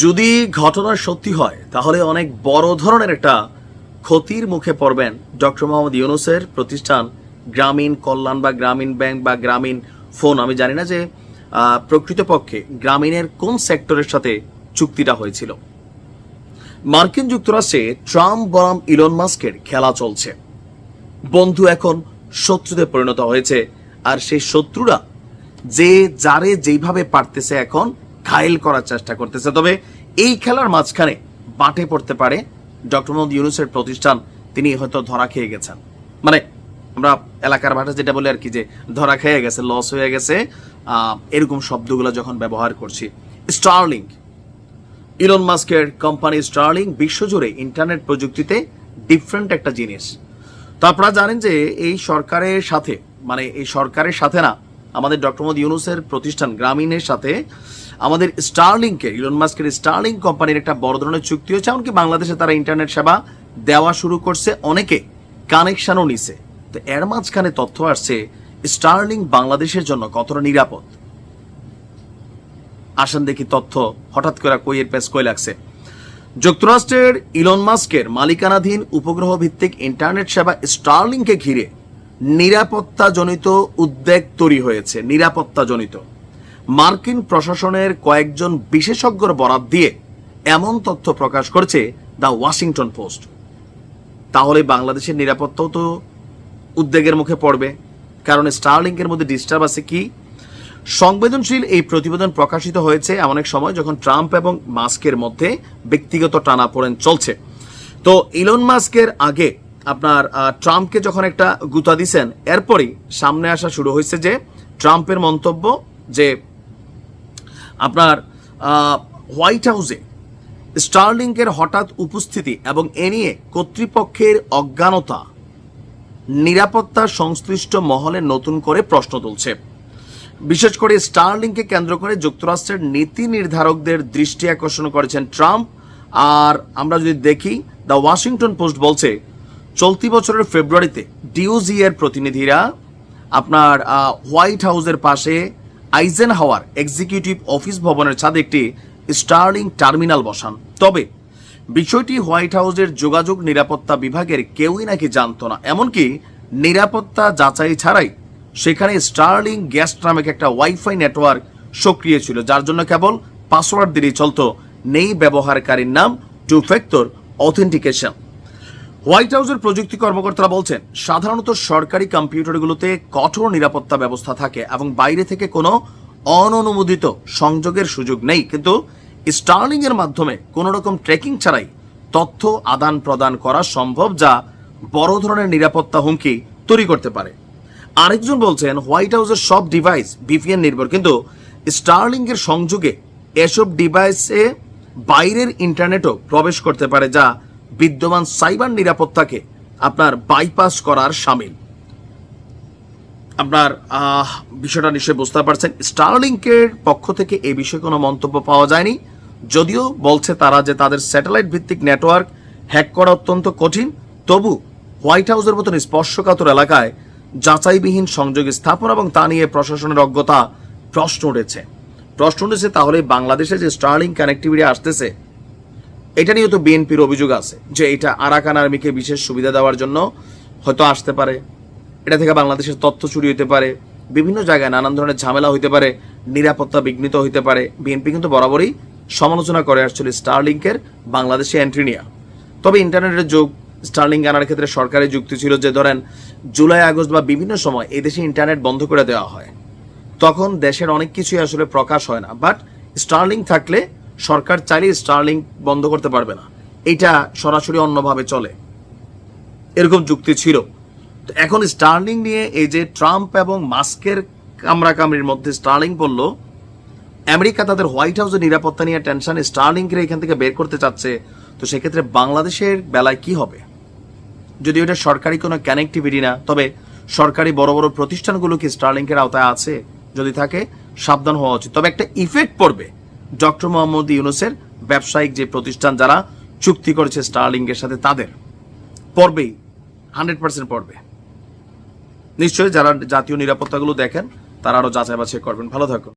যদি ঘটনা সত্যি হয়, তাহলে অনেক বড় ধরনের একটা ক্ষতির মুখে পড়বেন ডক্টর মোহাম্মদ ইউনুসের প্রতিষ্ঠান গ্রামীণ কল্যাণ বা গ্রামীণ ব্যাংক বা গ্রামীণ ফোন। আমি জানি না যে প্রকৃতপক্ষে গ্রামীণের কোন সেক্টরের সাথে চুক্তিটা হয়েছিল। মার্কিন যুক্তরাষ্ট্রে ট্রাম্প বনাম ইলন মাস্কের খেলা চলছে। বন্ধু এখন শত্রুতে পরিণত হয়েছে, আর সেই শত্রুরা যে যারে যেইভাবে পারতেছে এখন ঘায়েল করার চেষ্টা করতেছে। তবে এই খেলার মাঝখানে বাটে পড়তে পারে ডক্টর মোহাম্মদ ইউনুসের প্রতিষ্ঠান। তিনি হয়তো ধরা খেয়ে গেছেন। মানে আমরা এলাকার ভাষা যেটা বলি আর কি যে ধরা খেয়ে গেছে লস হয়ে গেছে। এরকম শব্দগুলো যখন ব্যবহার করছি। স্টারলিংক ইলন মাস্কের কোম্পানি স্টারলিং বিশ্বজুড়ে ইন্টারনেট প্রযুক্তিতে ডিফারেন্ট একটা জিনিস। তো আপনারা জানেন যে এই সরকারের সাথে মানে এই সরকারের সাথে না, আমাদের ডক্টর মোহাম্মদ ইউনুসের প্রতিষ্ঠান গ্রামীণের সাথে আমাদের স্টারলিংকে ইলন মাস্কের স্টারলিং কোম্পানির একটা বড় ধরনের চুক্তি হচ্ছে এমনকি বাংলাদেশে তারা ইন্টারনেট সেবা দেওয়া শুরু করছে অনেকে। কানেকশনও নিছে। তো এর মাঝখানে তথ্য আসছে স্টারলিং বাংলাদেশের জন্য কতটা নিরাপদ? আসেন দেখি তথ্য, হঠাৎ করে কইয়ের পেস কই লাগছে। যুক্তরাষ্ট্রের ইলন মাস্কের মালিকানাধীন উপগ্রহ ভিত্তিক ইন্টারনেট সেবা স্টারলিংকে ঘিরে নিরাপত্তাজনিত উদ্বেগ তৈরি হয়েছে, নিরাপত্তাজনিত। মার্কিন প্রশাসনের কয়েকজন বিশেষজ্ঞর বরাত দিয়ে এমন তথ্য প্রকাশ করেছে দ্য ওয়াশিংটন পোস্ট। তাহলে বাংলাদেশের নিরাপত্তাও তো উদ্বেগের মুখে পড়বে। কারণ স্টারলিংকের মধ্যে ডিস্টার্ব আছে কি? সংবেদনশীল এই প্রতিবেদন প্রকাশিত হয়েছে এমন এক সময় যখন ট্রাম্প এবং মাস্কের মধ্যে ব্যক্তিগত টানাপোড়েন চলছে। তো ইলন মাস্কের আগে আপনার ট্রাম্পকে যখন একটা গুতা দিছেন, এরপরই সামনে আসা শুরু হয়েছে যে ট্রাম্পের মন্তব্য যে আপনার হোয়াইট হাউসে স্টারলিংকের হঠাৎ উপস্থিতি এবং এ নিয়ে কর্তৃপক্ষের অজ্ঞানতা নিরাপত্তা সংশ্লিষ্ট মহলে নতুন করে প্রশ্ন তুলছে। বিশেষ করে স্টারলিংকে কেন্দ্র করে যুক্তরাষ্ট্রের নীতি নির্ধারকদের দৃষ্টি আকর্ষণ করেছেন ট্রাম্প। আর আমরা যদি দেখি, দ্য ওয়াশিংটন পোস্ট বলছে, চলতি বছরের ফেব্রুয়ারিতে ডিওজি এর প্রতিনিধিরা আপনার হোয়াইট হাউসের পাশে আইজেন হাওয়ার এক্সিকিউটিভ অফিস ভবনের ছাদে একটি স্টার্লিং টার্মিনাল বসান। তবে, বিষয়টি হোয়াইট হাউসের যোগাযোগ নিরাপত্তা বিভাগের কেউই নাকি জানত না। এমনকি নিরাপত্তা যাচাই ছাড়াই সেখানে স্টার্লিং গ্যাস নামক একটা ওয়াইফাই নেটওয়ার্ক সক্রিয় ছিল, যার জন্য কেবল পাসওয়ার্ড দিলেই চলত। নেই ব্যবহারকারীর নাম, টু ফ্যাক্টর অথেন্টিকেশন। হোয়াইট হাউসের প্রযুক্তি কর্মকর্তারা বলছেন, সাধারণত সরকারি কম্পিউটারগুলোতে কঠোর নিরাপত্তা ব্যবস্থা থাকে এবং বাইরে থেকে কোনো অননুমোদিত সংযোগের সুযোগ নেই। কিন্তু স্টার্লিং এর মাধ্যমে কোনো রকম ট্রেকিং ছাড়াই তথ্য আদান প্রদান করা সম্ভব যা বড় ধরনের নিরাপত্তা হুমকি তৈরি করতে পারে। আরেকজন বলছেন, হোয়াইট হাউসের সব ডিভাইস বিপিএন নির্ভর, কিন্তু স্টারলিং এর সংযোগে এসব ডিভাইসে বাইরের ইন্টারনেটও প্রবেশ করতে পারে যা বিদ্যমান সাইবার নিরাপত্তাকে আপনার বাইপাস করার সামিল। আপনার বিষয়টা নিশ্চয়ই বুঝতে পারছেন। স্টারলিংকের পক্ষ থেকে এই বিষয়ে কোনো মন্তব্য পাওয়া যায়নি। যদিও বলছে তারা যে তাদের স্যাটেলাইট ভিত্তিক নেটওয়ার্ক হ্যাক করা অত্যন্ত কঠিন। তবু হোয়াইট হাউসের মতন স্পর্শকাতর এলাকায় যাচাইবিহীন সংযোগ স্থাপন এবং তা নিয়ে প্রশাসনের অজ্ঞতা প্রশ্ন উঠেছে। প্রশ্ন উঠেছে তাহলে বাংলাদেশে যে স্টার্লিং কানেক্টিভিটি আসতেছে এটা নিয়েও তো বিএনপির অভিযোগ আছে যে এটা আরাকান আর্মিকে বিশেষ সুবিধা দেওয়ার জন্য হয়তো আসতে পারে। এটা থেকে বাংলাদেশের তথ্য চুরি হতে পারে, বিভিন্ন জায়গায় নানান ধরনের ঝামেলা হইতে পারে, নিরাপত্তা বিঘ্নিত হইতে পারে। বিএনপি কিন্তু বরাবরই সমালোচনা করে আসছিল স্টারলিংকের বাংলাদেশে এন্ট্রি নেওয়া তবে ইন্টারনেটের যুগ স্টারলিং আনার ক্ষেত্রে সরকারি যুক্তি ছিল যে, ধরেন, জুলাই, আগস্ট বা বিভিন্ন সময় এই দেশে ইন্টারনেট বন্ধ করে দেওয়া হয়। তখন দেশের অনেক কিছুই আসলে প্রকাশ হয় না, বাট স্টার্লিং থাকলে সরকার চাইলে স্টার্লিং বন্ধ করতে পারবে না। এটা সরাসরি অন্যভাবে চলে। এরকম যুক্তি ছিল। তো এখন স্টার্লিং নিয়ে এই যে ট্রাম্প এবং মাস্কের কামড়াকামড়ির মধ্যে স্টার্লিং বলল আমেরিকা তাদের হোয়াইট হাউসের নিরাপত্তা নিয়ে টেনশন স্টার্লিংকে এখান থেকে বের করতে চাচ্ছে। তো সেক্ষেত্রে বাংলাদেশের বেলায় কি হবে? যদি ওটা সরকারি কোনো কানেক্টিভিটি না, তবে সরকারি বড় বড় প্রতিষ্ঠানগুলো কি স্টারলিংকের আওতায় আছে? যদি থাকে, সাবধান হওয়া উচিত। তবে একটা ইফেক্ট পড়বে। ডক্টর মোহাম্মদ ইউনুসের ব্যবসায়িক যে প্রতিষ্ঠান যারা চুক্তি করেছে স্টারলিংয়ের সাথে তাদের পড়বেই হান্ড্রেড পার্সেন্ট পড়বে নিশ্চয়ই যারা জাতীয় নিরাপত্তাগুলো দেখেন, তারা আরও যাচাই বাছাই করবেন। ভালো থাকুন।